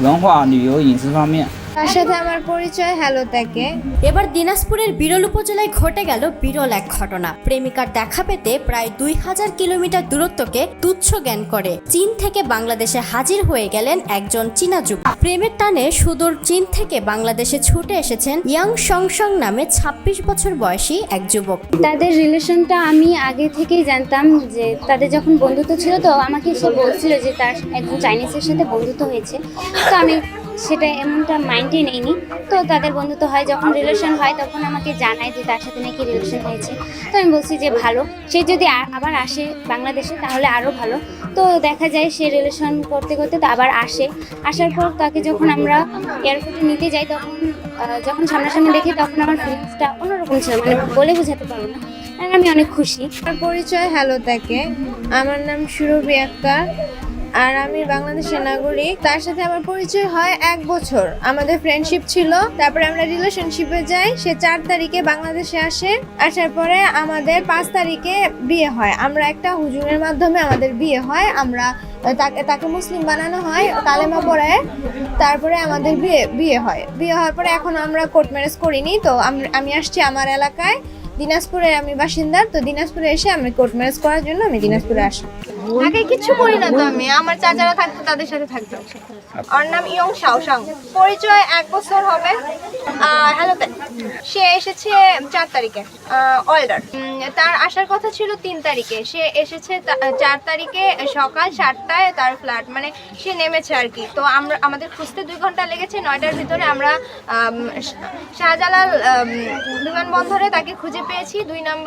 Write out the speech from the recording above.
文化旅游饮食方面。তার সাথে আমার পরিচয় হ্যালো তাকে। এবার দিনাজপুরের বিরল উপজেলায় ঘটে গেল বিরল এক ঘটনা। প্রেমিকার দেখা পেতে প্রায় দুই হাজার কিলোমিটার দূরত্বকে তুচ্ছ জ্ঞান করে। চীন থেকে বাংলাদেশে হাজির হয়ে গেলেন একজন চীনা যুবক। প্রেমের টানে সুদূর চীন থেকে বাংলাদেশে ছুটে এসেছেন ইয়াং সংসং নামে ২৬ বছর বয়সী এক যুবক। তাদের রিলেশনটা আমি আগে থেকেই জানতাম যে তাদের যখন বন্ধুত্ব ছিল তো আমাকে সে বলছিল যে তার একজন চাইনিজের সাথে বন্ধুত্ব হয়েছে। তো আমি সেটা এমনটা মাইন্ডে নেইনি তো তাদের বন্ধুত্ব হয়, যখন রিলেশন হয় তখন আমাকে জানায় যে তার সাথে নাকি রিলেশন হয়েছে। তো আমি বলছি যে ভালো, সে যদি আবার আসে বাংলাদেশে তাহলে আরও ভালো। তো দেখা যায় সে রিলেশন করতে করতে তো আবার আসে। আসার পর তাকে যখন আমরা এয়ারপোর্টে নিতে যাই তখন যখন সামনাসামনি দেখি তখন আমার ফিলিংসটা অন্যরকম ছিল মানে বলে বোঝাতে পারব না। আমি অনেক খুশি। আমার পরিচয় হ্যালো তাকে। আমার নাম সুরভি আক্তার। আর আমি বাংলাদেশের নাগরিক। তার সাথে আমার পরিচয় হয় এক বছর। আমাদের ফ্রেন্ডশিপ ছিল, তারপরে আমরা রিলেশনশিপে যাই, সে চার তারিখে বাংলাদেশে আসে। আসার পরে আমাদের পাঁচ তারিখে বিয়ে হয়। আমরা একটা হুজুরের মাধ্যমে আমাদের বিয়ে হয়। আমরা তাকে তাকে মুসলিম বানানো হয়, কালেমা পড়ে তারপরে আমাদের বিয়ে বিয়ে হয়। বিয়ে হওয়ার পরে এখন আমরা কোর্ট ম্যারেজ করিনি, তো আমি আসছি আমার এলাকায়। দিনাজপুরে আমি বাসিন্দা তো দিনাজপুরে এসে আমি কোর্ট ম্যারেজ করার জন্য আমি দিনাজপুরে আসি। আগে কিছু করি না তো আমি আমার চাচারা থাকতো তাদের সাথে থাকতো ওর নাম ইয়ং শাওশাং পরিচয় এক বছর হবে। হ্যালো সে এসেছে চার তারিখে অলডার। তার আসার কথা ছিল তিন তারিখে। সে এসেছে চার তারিখে সকাল সাতটায় তার ফ্ল্যাট মানে সে নেমেছে আর কি। তো আমরা, আমাদের খুঁজতে দুই ঘণ্টা লেগেছে, নয়টার ভিতরে আমরা শাহজালাল বিমানবন্দরে তাকে খুঁজে পেয়েছি। দুই নাম্বার